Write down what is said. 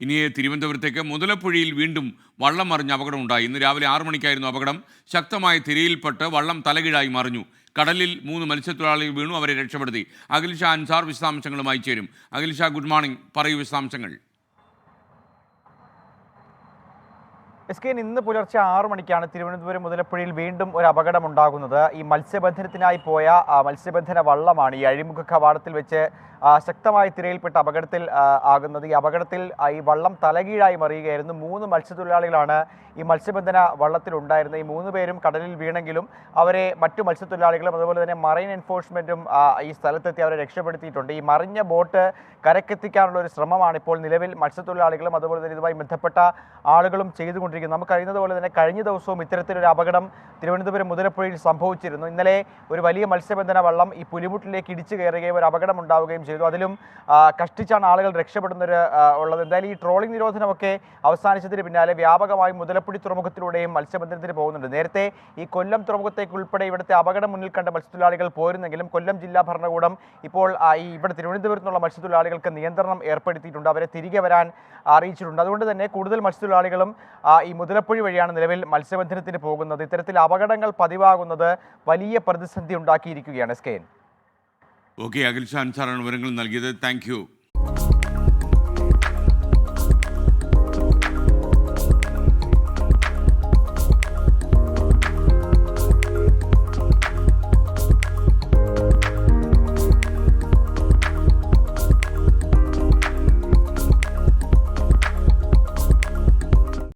ഇനി തിരുവനന്തപുരത്തേക്ക് മുതലപ്പുഴയിൽ വീണ്ടും വള്ളം മറിഞ്ഞ അപകടമുണ്ടായി. ഇന്ന് രാവിലെ ആറു മണിക്കായിരുന്നു അപകടം. ശക്തമായ തിരയിൽപ്പെട്ട് വള്ളം തലകീഴായി മറിഞ്ഞു. കടലിൽ മൂന്ന് മത്സ്യത്തൊഴിലാളികൾ വീണു. അവരെ രക്ഷപ്പെടുത്തി. അഖിൽഷ അൻസാർ വിശദാംശങ്ങളുമായി ചേരും. Akhilsha good morning. പറയൂ വിശദാംശങ്ങൾ. എസ് കെ ഇന്ന് പുലർച്ചെ ആറു മണിക്കാണ് തിരുവനന്തപുരം മുതലപ്പുഴയിൽ വീണ്ടും ഒരു അപകടം ഉണ്ടാകുന്നത് ഈ മത്സ്യബന്ധനത്തിനായി പോയ മത്സ്യബന്ധന വള്ളമാണ് ഈ അഴിമുഖ കവാടത്തിൽ വെച്ച് ശക്തമായി തിരയിൽപ്പെട്ട അപകടത്തിൽ ആകുന്നത്. ഈ അപകടത്തിൽ ഈ വള്ളം തലകീഴായി മറിയുകയായിരുന്നു. മൂന്ന് മത്സ്യത്തൊഴിലാളികളാണ് ഈ മത്സ്യബന്ധന വള്ളത്തിലുണ്ടായിരുന്നത് ഈ മൂന്ന് പേരും കടലിൽ വീണെങ്കിലും അവരെ മറ്റു മത്സ്യത്തൊഴിലാളികളും അതുപോലെ തന്നെ മറൈൻ എൻഫോഴ്സ്മെന്റും ഈ സ്ഥലത്തെത്തി അവരെ രക്ഷപ്പെടുത്തിയിട്ടുണ്ട്. ഈ മറിഞ്ഞ ബോട്ട് കരക്കെത്തിക്കാനുള്ള ഒരു ശ്രമമാണ് ഇപ്പോൾ നിലവിൽ മത്സ്യത്തൊഴിലാളികളും അതുപോലെ തന്നെ ഇതുമായി ബന്ധപ്പെട്ട ആളുകളും ചെയ്തുകൊണ്ടിരിക്കുന്നത്. നമുക്കറിയുന്നത് പോലെ തന്നെ കഴിഞ്ഞ ദിവസവും ഇത്തരത്തിലൊരു അപകടം തിരുവനന്തപുരം മുതലപ്പുഴയിൽ സംഭവിച്ചിരുന്നു. ഇന്നലെ ഒരു വലിയ മത്സ്യബന്ധന വള്ളം ഈ പുലിമുട്ടിലേക്ക് ഇടിച്ചു കയറുകയും ഒരു അപകടം ഉണ്ടാവുകയും ചെയ്തു. അതിലും കഷ്ടിച്ചാണ് ആളുകൾ രക്ഷപ്പെടുന്നൊരു ഉള്ളത്. എന്തായാലും ഈ ട്രോളിംഗ് നിരോധനമൊക്കെ അവസാനിച്ചതിന് പിന്നാലെ വ്യാപകമായി മുതലപ്പുഴി തുറമുഖത്തിലൂടെയും മത്സ്യബന്ധനത്തിന് പോകുന്നുണ്ട്. നേരത്തെ ഈ കൊല്ലം തുറമുഖത്തേക്ക് ഉൾപ്പെടെ ഇവിടുത്തെ അപകടം മുന്നിൽ കണ്ട മത്സ്യത്തൊഴിലാളികൾ പോരുന്നെങ്കിലും കൊല്ലം ജില്ലാ ഭരണകൂടം ഇപ്പോൾ ഈ ഇവിടെ തിരുവനന്തപുരത്തുള്ള മത്സ്യത്തൊഴിലാളികൾക്ക് നിയന്ത്രണം ഏർപ്പെടുത്തിയിട്ടുണ്ട്. അവരെ തിരികെ വരാൻ അറിയിച്ചിട്ടുണ്ട്. അതുകൊണ്ട് തന്നെ കൂടുതൽ മത്സ്യത്തൊഴിലാളികളും ഈ മുതലപ്പുഴി വഴിയാണ് നിലവിൽ മത്സ്യബന്ധനത്തിന് പോകുന്നത്. ഇത്തരത്തിൽ അപകടങ്ങൾ പതിവാകുന്നത് വലിയ പ്രതിസന്ധി ഉണ്ടാക്കിയിരിക്കുകയാണ്. S K N. ഓക്കെ സാറാണ് വിവരങ്ങൾ നൽകിയത്. താങ്ക്